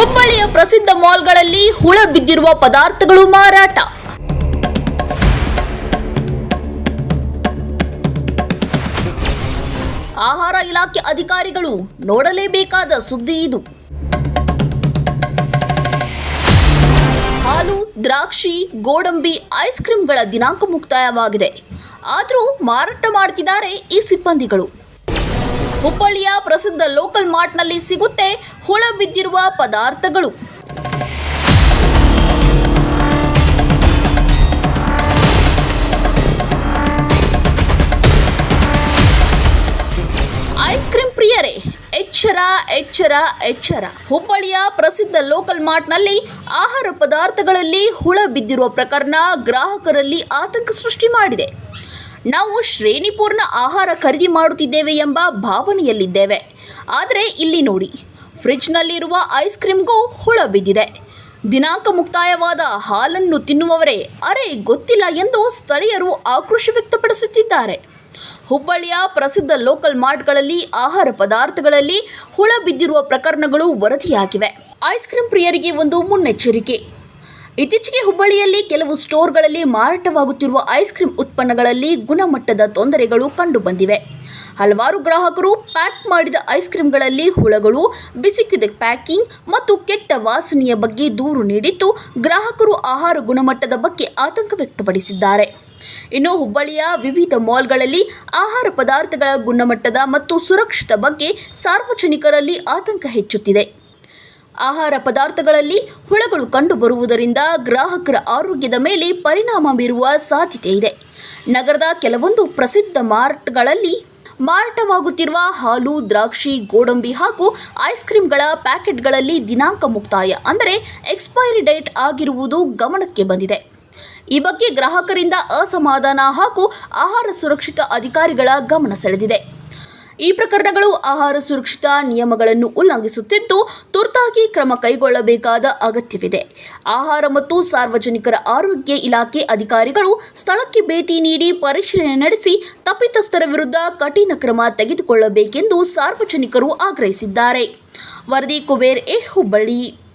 ಹುಬ್ಬಳ್ಳಿಯ ಪ್ರಸಿದ್ಧ ಮಾಲ್ಗಳಲ್ಲಿ ಹುಳ ಬಿದ್ದಿರುವ ಪದಾರ್ಥಗಳು ಮಾರಾಟ. ಆಹಾರ ಇಲಾಖೆ ಅಧಿಕಾರಿಗಳು ನೋಡಲೇಬೇಕಾದ ಸುದ್ದಿ ಇದು. ಹಾಲು, ದ್ರಾಕ್ಷಿ, ಗೋಡಂಬಿ, ಐಸ್ ಕ್ರೀಮ್ಗಳ ದಿನಾಂಕ ಮುಕ್ತಾಯವಾಗಿದೆ. ಆದರೂ ಮಾರಾಟ ಮಾಡ್ತಿದ್ದಾರೆ ಈ ಸಿಬ್ಬಂದಿಗಳು. ಹುಬ್ಬಳ್ಳಿಯ ಪ್ರಸಿದ್ಧ ಲೋಕಲ್ ಮಾರ್ಟ್ನಲ್ಲಿ ಸಿಗುತ್ತೆ ಹುಳ ಬಿದ್ದಿರುವ ಪದಾರ್ಥಗಳು. ಐಸ್ ಕ್ರೀಮ್ ಪ್ರಿಯರೇ, ಎಚ್ಚರ ಎಚ್ಚರ ಎಚ್ಚರ. ಹುಬ್ಬಳ್ಳಿಯ ಪ್ರಸಿದ್ಧ ಲೋಕಲ್ ಮಾರ್ಟ್ನಲ್ಲಿ ಆಹಾರ ಪದಾರ್ಥಗಳಲ್ಲಿ ಹುಳ ಬಿದ್ದಿರುವ ಪ್ರಕರಣ ಗ್ರಾಹಕರಲ್ಲಿ ಆತಂಕ ಸೃಷ್ಟಿ ಮಾಡಿದೆ. ನಾವು ಶ್ರೇಣಿಪೂರ್ಣ ಆಹಾರ ಖರೀದಿ ಮಾಡುತ್ತಿದ್ದೇವೆ ಎಂಬ ಭಾವನೆಯಲ್ಲಿದ್ದೇವೆ. ಆದರೆ ಇಲ್ಲಿ ನೋಡಿ, ಫ್ರಿಜ್ನಲ್ಲಿರುವ ಐಸ್ ಕ್ರೀಮ್ಗೂ ಹುಳ ಬಿದ್ದಿದೆ. ದಿನಾಂಕ ಮುಕ್ತಾಯವಾದ ಹಾಲನ್ನು ತಿನ್ನುವವರೇ ಅರೆ ಗೊತ್ತಿಲ್ಲ ಎಂದು ಸ್ಥಳೀಯರು ಆಕ್ರೋಶ ವ್ಯಕ್ತಪಡಿಸುತ್ತಿದ್ದಾರೆ. ಹುಬ್ಬಳ್ಳಿಯ ಪ್ರಸಿದ್ಧ ಲೋಕಲ್ ಮಾರ್ಟ್ಗಳಲ್ಲಿ ಆಹಾರ ಪದಾರ್ಥಗಳಲ್ಲಿ ಹುಳ ಬಿದ್ದಿರುವ ಪ್ರಕರಣಗಳು ವರದಿಯಾಗಿವೆ. ಐಸ್ ಕ್ರೀಮ್ ಪ್ರಿಯರಿಗೆ ಒಂದು ಮುನ್ನೆಚ್ಚರಿಕೆ. ಇತ್ತೀಚೆಗೆ ಹುಬ್ಬಳ್ಳಿಯಲ್ಲಿ ಕೆಲವು ಸ್ಟೋರ್ಗಳಲ್ಲಿ ಮಾರಾಟವಾಗುತ್ತಿರುವ ಐಸ್ ಕ್ರೀಮ್ ಉತ್ಪನ್ನಗಳಲ್ಲಿ ಗುಣಮಟ್ಟದ ತೊಂದರೆಗಳು ಕಂಡುಬಂದಿವೆ. ಹಲವಾರು ಗ್ರಾಹಕರು ಪ್ಯಾಕ್ ಮಾಡಿದ ಐಸ್ ಕ್ರೀಮ್ಗಳಲ್ಲಿ ಹುಳಗಳು, ಬಿಸಿಕಿದ ಪ್ಯಾಕಿಂಗ್ ಮತ್ತು ಕೆಟ್ಟ ವಾಸನೆಯ ಬಗ್ಗೆ ದೂರು ನೀಡಿದ್ದು ಗ್ರಾಹಕರು ಆಹಾರ ಗುಣಮಟ್ಟದ ಬಗ್ಗೆ ಆತಂಕ ವ್ಯಕ್ತಪಡಿಸಿದ್ದಾರೆ. ಇನ್ನು ಹುಬ್ಬಳ್ಳಿಯ ವಿವಿಧ ಮಾಲ್ಗಳಲ್ಲಿ ಆಹಾರ ಪದಾರ್ಥಗಳ ಗುಣಮಟ್ಟದ ಮತ್ತು ಸುರಕ್ಷಿತ ಬಗ್ಗೆ ಸಾರ್ವಜನಿಕರಲ್ಲಿ ಆತಂಕ ಹೆಚ್ಚುತ್ತಿದೆ. ಆಹಾರ ಪದಾರ್ಥಗಳಲ್ಲಿ ಹುಳಗಳು ಕಂಡುಬರುವುದರಿಂದ ಗ್ರಾಹಕರ ಆರೋಗ್ಯದ ಮೇಲೆ ಪರಿಣಾಮ ಬೀರುವ ಸಾಧ್ಯತೆ ಇದೆ. ನಗರದ ಕೆಲವೊಂದು ಪ್ರಸಿದ್ಧ ಮಾರ್ಟ್ಗಳಲ್ಲಿ ಮಾರಾಟವಾಗುತ್ತಿರುವ ಹಾಲು, ದ್ರಾಕ್ಷಿ, ಗೋಡಂಬಿ ಹಾಗೂ ಐಸ್ ಕ್ರೀಮ್ಗಳ ಪ್ಯಾಕೆಟ್ಗಳಲ್ಲಿ ದಿನಾಂಕ ಮುಕ್ತಾಯ, ಅಂದರೆ ಎಕ್ಸ್ಪೈರಿ ಡೇಟ್ ಆಗಿರುವುದು ಗಮನಕ್ಕೆ ಬಂದಿದೆ. ಈ ಬಗ್ಗೆ ಗ್ರಾಹಕರಿಂದ ಅಸಮಾಧಾನ ಹಾಗೂ ಆಹಾರ ಸುರಕ್ಷಿತ ಅಧಿಕಾರಿಗಳ ಗಮನ ಸೆಳೆದಿದೆ. ಈ ಪ್ರಕರಣಗಳು ಆಹಾರ ಸುರಕ್ಷತಾ ನಿಯಮಗಳನ್ನು ಉಲ್ಲಂಘಿಸುತ್ತಿದ್ದು, ತುರ್ತಾಗಿ ಕ್ರಮ ಕೈಗೊಳ್ಳಬೇಕಾದ ಅಗತ್ಯವಿದೆ. ಆಹಾರ ಮತ್ತು ಸಾರ್ವಜನಿಕರ ಆರೋಗ್ಯ ಇಲಾಖೆ ಅಧಿಕಾರಿಗಳು ಸ್ಥಳಕ್ಕೆ ಭೇಟಿ ನೀಡಿ ಪರಿಶೀಲನೆ ನಡೆಸಿ, ತಪ್ಪಿತಸ್ಥರ ವಿರುದ್ಧ ಕಠಿಣ ಕ್ರಮ ತೆಗೆದುಕೊಳ್ಳಬೇಕೆಂದು ಸಾರ್ವಜನಿಕರು ಆಗ್ರಹಿಸಿದ್ದಾರೆ. ವರದಿ ಕುಬೇರ್ ಎ ಹುಬ್ಬಳ್ಳಿ.